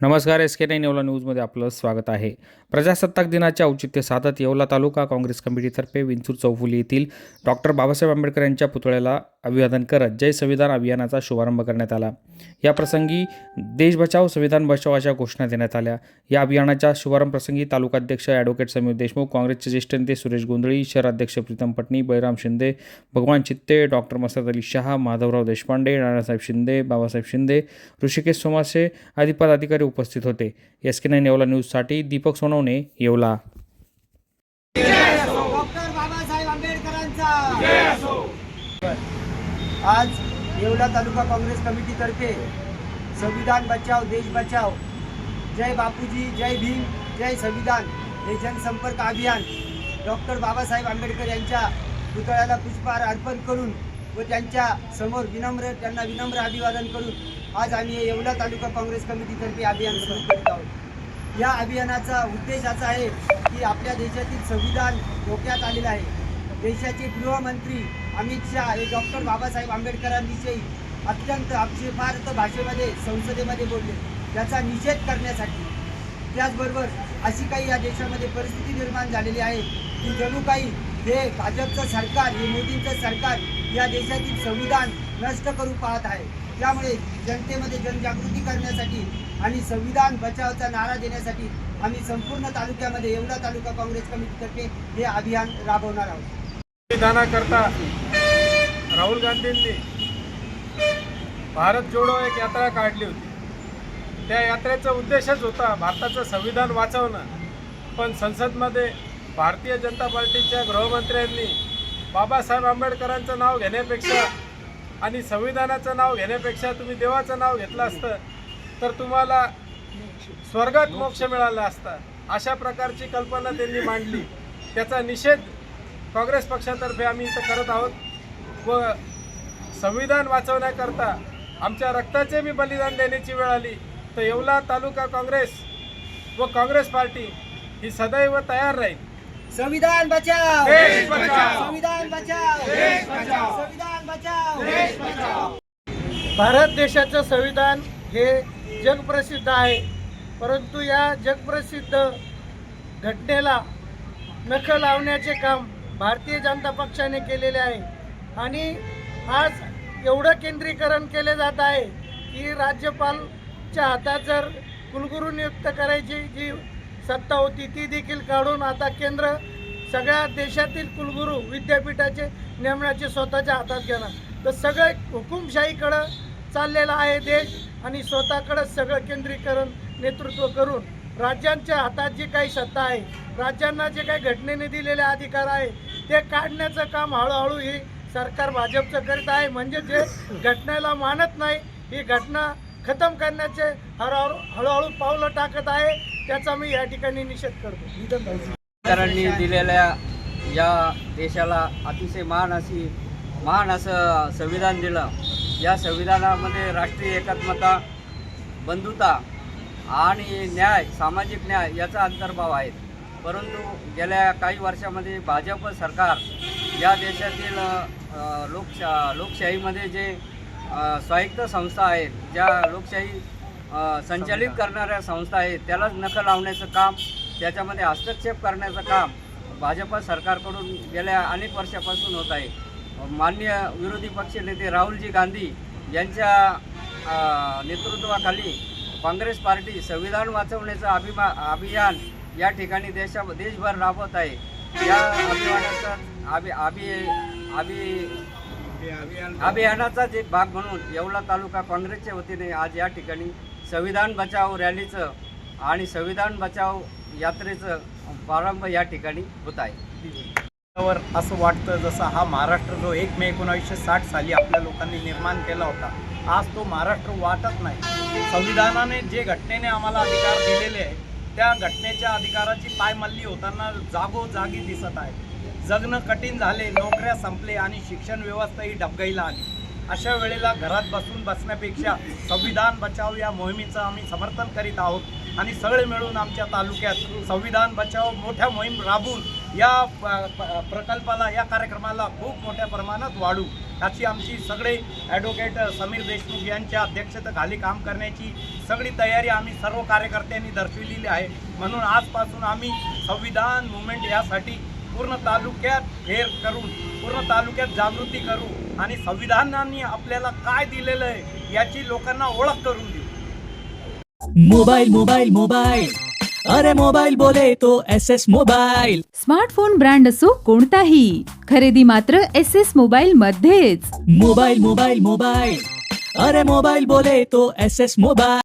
नमस्कार S K nine Yeola न्यूजमध्ये आपलं स्वागत आहे. प्रजासत्ताक दिनाचे औचित्य साधत येवला तालुका काँग्रेस कमिटीतर्फे विंचूर चौफुली येथील डॉक्टर बाबासाहेब आंबेडकर यांच्या पुतळ्याला अभिवादन करत जय संविधान अभियानाचा शुभारंभ करण्यात आला. या प्रसंगी देश बचाव संविधान बचाव अशा घोषणा देण्यात आल्या. या अभियानाच्या शुभारंभ प्रसंगी तालुकाध्यक्ष ॲडव्होकेट समीर देशमुख काँग्रेसचे ज्येष्ठ नेते सुरेश गोंधळी शहराध्यक्ष प्रीतम पटणी बैराम शिंदे भगवान चित्ते डॉक्टर मसद अली शहा माधवराव देशपांडे नानासाहेब शिंदे बाबासाहेब शिंदे ऋषिकेश सोमासे आदी पदाधिकारी उपस्थित होते. एस के नाईन येवला न्यूजसाठी दीपक सोनवणे येवला. बाबासाहेब आज येवला तालुका काँग्रेस कमिटीतर्फे संविधान बचाव देश बचाव. जय बापूजी जय भीम जय संविधान. हे जनसंपर्क अभियान डॉक्टर बाबासाहेब आंबेडकर यांच्या पुतळ्याला पुष्पहार अर्पण करून व त्यांच्यासमोर विनम्र त्यांना विनम्र अभिवादन करून आज आम्ही येवला तालुका काँग्रेस कमिटीतर्फे अभियान सुरू करीत आहोत. या अभियानाचा उद्देश असा आहे की आपल्या देशातील संविधान धोक्यात आलेलं आहे. देशाचे गृहमंत्री अमित शहा हे डॉक्टर बाबासाहेब आंबेडकरांविषयी अत्यंत आक्षेपार्थ भाषेमध्ये संसदेमध्ये बोलले. त्याचा निषेध करण्यासाठी. त्याचबरोबर अशी काही या देशामध्ये परिस्थिती निर्माण झालेली आहे की जणू काही हे भाजपचं सरकार हे मोदींचं सरकार या देशातील संविधान नष्ट करू पाहत आहे. त्यामुळे जनतेमध्ये जनजागृती करण्यासाठी आणि संविधान बचावचा नारा देण्यासाठी आम्ही संपूर्ण तालुक्यामध्ये येवला तालुका काँग्रेस कमिटीतर्फे हे अभियान राबवणार आहोत. संविधानाकरता राहुल गांधींनी भारत जोडो एक यात्रा काढली होती. त्या यात्रेचा उद्देशच होता भारताचं संविधान वाचवणं. पण संसदमध्ये भारतीय जनता पार्टीच्या गृहमंत्र्यांनी बाबासाहेब आंबेडकरांचं नाव घेण्यापेक्षा आणि संविधानाचं नाव घेण्यापेक्षा तुम्ही देवाचं नाव घेतलं असतं तर तुम्हाला स्वर्गात मोक्ष मिळाला असता. अशा प्रकारची कल्पना त्यांनी मांडली. त्याचा निषेध काँग्रेस पक्षातर्फे आम्ही इथं करत आहोत. व संविधान वाचवण्याकरता आमच्या रक्ताचे बी बलिदान देण्याची वेळ आली. तर येवला तालुका काँग्रेस व काँग्रेस पार्टी ही सदैव तयार राहील. संविधान बचाव देश बचाव. संविधान बचाव संविधान बचाव भारत देशाचं संविधान हे जगप्रसिद्ध आहे. परंतु या जगप्रसिद्ध घटनेला नख लावण्याचे काम भारतीय जनता पक्षाने केलेले आहे. आणि आज एवढं केंद्रीकरण केले जात आहे की राज्यपालच्या हातात जर कुलगुरू नियुक्त करायची जी सत्ता होती ती देखील काढून आता केंद्र सगळ्या देशातील कुलगुरू विद्यापीठाचे नेमण्याचे स्वतःच्या हातात घेणार. तर सगळं हुकुमशाहीकडं चाललेला आहे देश आणि स्वतःकडं सगळं केंद्रीकरण नेतृत्व करून राज्यांच्या हातात जी काही सत्ता आहे राज्यांना जे काही घटनेने दिलेले अधिकार आहे ते काढण्याचं काम हळूहळू ही सरकार भाजपचं करीत आहे. म्हणजे जे घटनेला मानत नाही ही घटना खतम करण्याचे हळूहळू हळूहळू पावलं टाकत आहे. त्याचा मी या ठिकाणी निषेध करतो. आंबेडकरांनी दिलेल्या या देशाला अतिशय महान अशी महान असं संविधान दिलं. या संविधानामध्ये राष्ट्रीय एकात्मता बंधुता आणि न्याय सामाजिक न्याय याचा अंतर्भाव आहे. परंतु गेल्या काही वर्षामध्ये भाजप सरकार या देशातील लोकशा लोकशाहीमध्ये जे स्वायत्त संस्था आहेत ज्या लोकशाही संचालित करणाऱ्या संस्था आहेत त्यालाच नखं लावण्याचं काम त्याच्यामध्ये हस्तक्षेप करण्याचं काम भाजप सरकारकडून गेल्या अनेक वर्षापासून होत आहे. मान्य विरोधी पक्षनेते राहुलजी गांधी यांच्या नेतृत्वाखाली काँग्रेस पार्टी संविधान वाचवण्याचं अभिमा अभियान या ठिकाणी देशा देशभर राबवत आहे. या अभियानाचा अभि अभि अभि अभियानाचाच एक भाग म्हणून येवला तालुका काँग्रेसच्या वतीने आज या ठिकाणी संविधान बचाव रॅलीचं आणि संविधान बचाव यात्रेचं प्रारंभ या ठिकाणी होत आहे. वर असं वाटतं जसं हा महाराष्ट्र जो एक मे एकोणावीसशे साठ साली आपल्या लोकांनी निर्माण केला होता आज तो महाराष्ट्र वाटत नाही. संविधानाने जे घटनेने आम्हाला अधिकार दिलेले आहे त्या घटनेच्या अधिकाराची पायमल्ली होताना जागोजागी दिसत आहे. जगणं कठीण झाले नोकऱ्या संपले आणि शिक्षण व्यवस्था ही आली. अशा वेळेला घरात बसून बसण्यापेक्षा संविधान बचाव या मोहिमेचं आम्ही समर्थन करीत आहोत. आणि सगळे मिळून आमच्या तालुक्यात संविधान बचाव मोठ्या मोहीम राबून या प- प्रकल्पाला या कार्यक्रमाला खूप मोठ्या प्रमाणात वाढू. याची आमची सगळे ॲडव्होकेट समीर देशमुख यांच्या अध्यक्षतेखाली काम करण्याची सगळी तयारी आम्ही सर्व कार्यकर्त्यांनी दर्शविलेली आहे. म्हणून आजपासून आम्ही संविधान मुवमेंट यासाठी पूर्ण तालुक्यात फेर करून पूर्ण तालुक्यात जागृती करू. आणि संविधानाने आपल्याला काय दिलेलं आहे याची लोकांना ओळख करून देऊ. मोबाइल मोबाइल मोबाइल अरे मोबाइल बोले तो S S mobile smartphone brand असो कोणताही खरेदी मात्र एस एस मोबाईल मध्येच. मोबाइल मोबाइल मोबाइल अरे मोबाइल बोले तो एस एस मोबाइल